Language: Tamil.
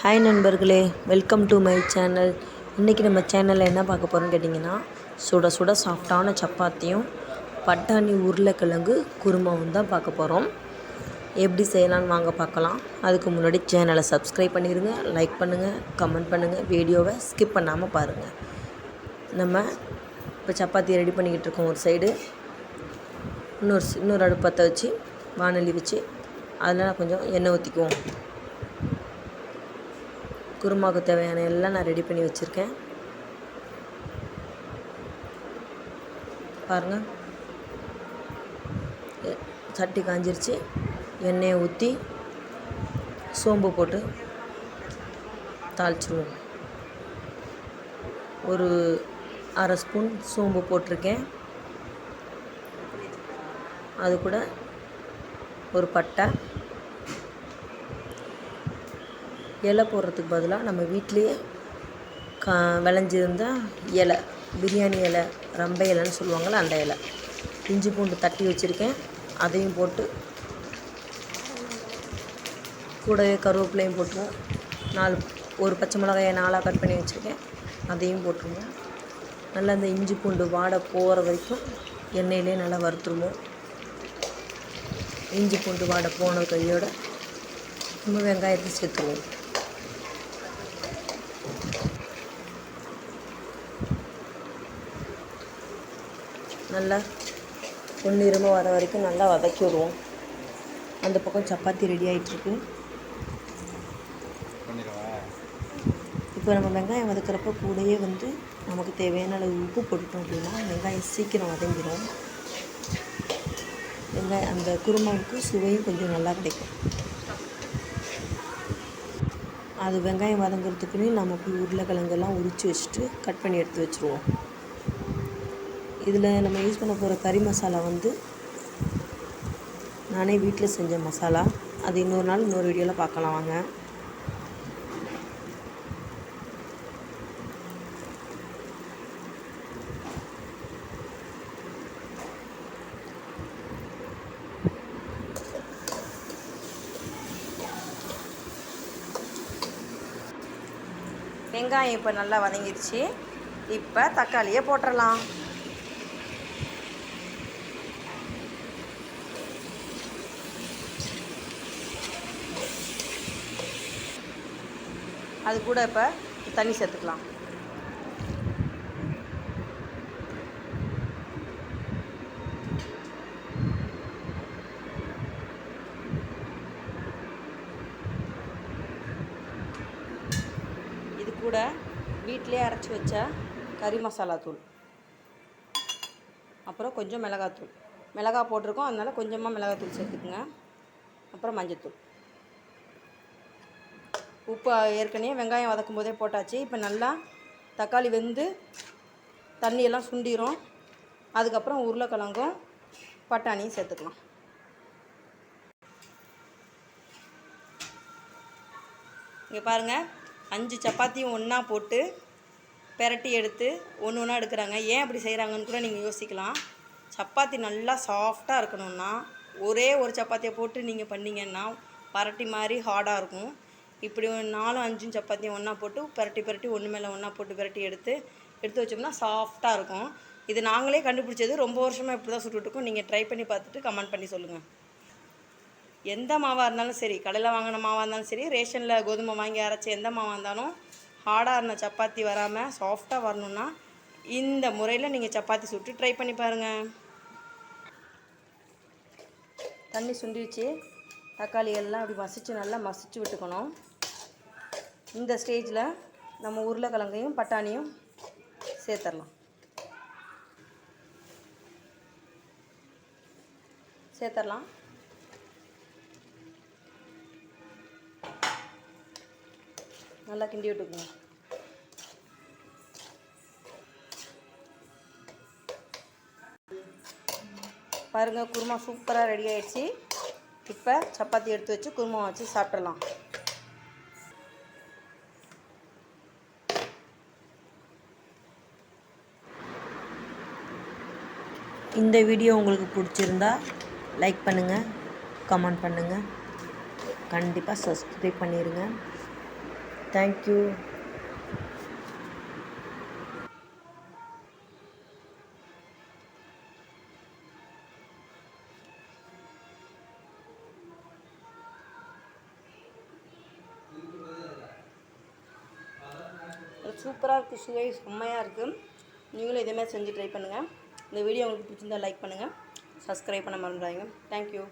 ஹாய் நண்பர்களே வெல்கம் டு மை சேனல் இன்றைக்கி நம்ம சேனலில் என்ன பார்க்க போகிறோம்னு கேட்டிங்கன்னா சுட சுட சாஃப்டான சப்பாத்தியும் பட்டாணி உருளைக்கிழங்கு குருமாவும் தான் பார்க்க போகிறோம் எப்படி செய்யலாம்னு வாங்க பார்க்கலாம். அதுக்கு முன்னாடி சேனலை சப்ஸ்கிரைப் பண்ணிடுங்க லைக் பண்ணுங்கள் கமெண்ட் பண்ணுங்கள் வீடியோவை ஸ்கிப் பண்ணாமல் பாருங்கள் நம்ம இப்போ சப்பாத்தி ரெடி பண்ணிக்கிட்டு இருக்கோம் ஒரு சைடு இன்னொரு இன்னொரு அடுப்பத்தை வச்சு வானொலி வச்சு அதில் கொஞ்சம் எண்ணெய் ஊற்றிக்குவோம் குருமாவுக்கு தேவையான எல்லாம் நான் ரெடி பண்ணி வச்சுருக்கேன். பாருங்கள் சட்டி காஞ்சிருச்சு. எண்ணெயை ஊற்றி சோம்பு போட்டு தாளிச்சிருவோம். ஒரு அரை ஸ்பூன் சோம்பு போட்டிருக்கேன். அது கூட ஒரு பட்டை. இலை போடுறதுக்கு பதிலாக நம்ம வீட்லேயே கா விளைஞ்சிருந்த இலை பிரியாணி இலை ரம்பை இலைன்னு சொல்லுவாங்கள்ல அந்த இலை. இஞ்சி பூண்டு தட்டி வச்சுருக்கேன். அதையும் போட்டு கூடவே கருவேப்பிலையும் போட்டுருவோம். நாலு ஒரு பச்சை மிளகாயை நாலாக கட் பண்ணி வச்சுருக்கேன். அதையும் போட்டுருவோம். நல்லா அந்த இஞ்சி பூண்டு வாடை போகிற வரைக்கும் எண்ணெயிலே நல்லா வறுத்துருவோம். இஞ்சி பூண்டு வாடை போன கையோடு நம்ம வெங்காயத்தை சேர்த்துருவோம். நல்லா பொன்னிறமாக வர வரைக்கும் நல்லா வதக்கி விடுவோம். அந்த பக்கம் சப்பாத்தி ரெடி ஆகிட்டுருக்கு இப்போ நம்ம வெங்காயம் வதக்கிறப்ப கூடயே வந்து நமக்கு தேவையான அளவு உப்பு போட்டுட்டோம் அப்படின்னா வெங்காயம் சீக்கிரம் வதங்கிடும் வெங்காயம் அந்த குருமாவுக்கு சுவையும் கொஞ்சம் நல்லா கிடைக்கும். அது வெங்காயம் வதங்குறதுக்குன்னு நம்ம போய் உருளைக்கிழங்கெல்லாம் உரித்து வச்சுட்டு கட் பண்ணி எடுத்து வச்சுருவோம். இதில் நம்ம யூஸ் பண்ண போகிற கறி மசாலா வந்து நானே வீட்டில் செஞ்ச மசாலா. அது இன்னொரு நாள் இன்னொரு வீடியோவில் பார்க்கலாம் வாங்க. வெங்காயம் இப்போ நல்லா வதங்கிடுச்சு இப்போ தக்காளியை போட்டுடலாம் அது கூட இப்போ தண்ணி சேர்த்துக்கலாம். இது கூட வீட்டிலே அரைச்சி வச்ச கறி மசாலா தூள். அப்புறம் கொஞ்சம் மிளகாத்தூள். மிளகா போட்டிருக்கோம் அதனால கொஞ்சமாக மிளகாத்தூள் சேர்த்துக்குங்க. அப்புறம் மஞ்சத்தூள். உப்பு ஏற்கனவே வெங்காயம் வதக்கும் போதே போட்டாச்சு. இப்போ நல்லா தக்காளி வெந்து தண்ணியெல்லாம் சுண்டிரும். அதுக்கப்புறம் உருளைக்கிழங்கும் பட்டாணியும் சேர்த்துக்கலாம். இங்கே பாருங்கள் அஞ்சு சப்பாத்தியும் ஒன்றா போட்டு பெரட்டி எடுத்து ஒன்று ஒன்றா எடுக்கிறாங்க. ஏன் அப்படி செய்கிறாங்கன்னு கூட நீங்கள் யோசிக்கலாம். சப்பாத்தி நல்லா சாஃப்டாக இருக்கணும்னா ஒரே ஒரு சப்பாத்தியை போட்டு நீங்கள் பண்ணிங்கன்னா பரட்டி மாதிரி ஹார்டாக இருக்கும். இப்படி நாலும் அஞ்சும் சப்பாத்தியும் ஒன்றா போட்டு பரட்டி பரட்டி ஒன்று மேலே ஒன்றா போட்டு பரட்டி எடுத்து எடுத்து வச்சோம்னா சாஃப்டாக இருக்கும். இது நாங்களே கண்டுபிடிச்சது ரொம்ப வருஷமாக இப்படி தான் சுட்டுட்ருக்கோம் நீங்கள் ட்ரை பண்ணி பார்த்துட்டு கமெண்ட் பண்ணி சொல்லுங்கள் எந்த மாவாக இருந்தாலும் சரி கடையில் வாங்கின மாவாக இருந்தாலும் சரி ரேஷனில் கோதுமை வாங்கி அரைச்சி எந்த மாவாக இருந்தாலும் ஹார்டாக இருந்த சப்பாத்தி வராமல் சாஃப்டாக வரணும்னா இந்த முறையில் நீங்கள் சப்பாத்தி சுட்டு ட்ரை பண்ணி பாருங்கள் தண்ணி சுண்டிச்சு தக்காளி எல்லாம் அப்படி மசிச்சு நல்லா மசிச்சு விட்டுக்கணும். இந்த ஸ்டேஜில் நம்ம உருளைக்கிழங்கையும் பட்டாணியும் சேர்த்துடலாம் சேர்த்துடலாம் நல்லா கிண்டி விட்டுக்குங்க. பாருங்கள் குருமா சூப்பராக ரெடி ஆகிடுச்சி இப்போ சப்பாத்தி எடுத்து வச்சு குருமா வச்சு சாப்பிட்றலாம் இந்த வீடியோ உங்களுக்கு பிடிச்சிருந்தா லைக் பண்ணுங்கள் கமெண்ட் பண்ணுங்கள் கண்டிப்பாக சப்ஸ்கிரைப் பண்ணிடுங்க தேங்க்யூ சூப்பராக இருக்குது சுவை செம்மையாக இருக்குது நீங்களும் இதேமாதிரி செஞ்சு ட்ரை பண்ணுங்கள் இந்த வீடியோ உங்களுக்கு பிடிச்சிருந்தால் லைக் பண்ணுங்கள் சப்ஸ்கிரைப் பண்ண மறந்துடாதீங்க. தேங்க்யூ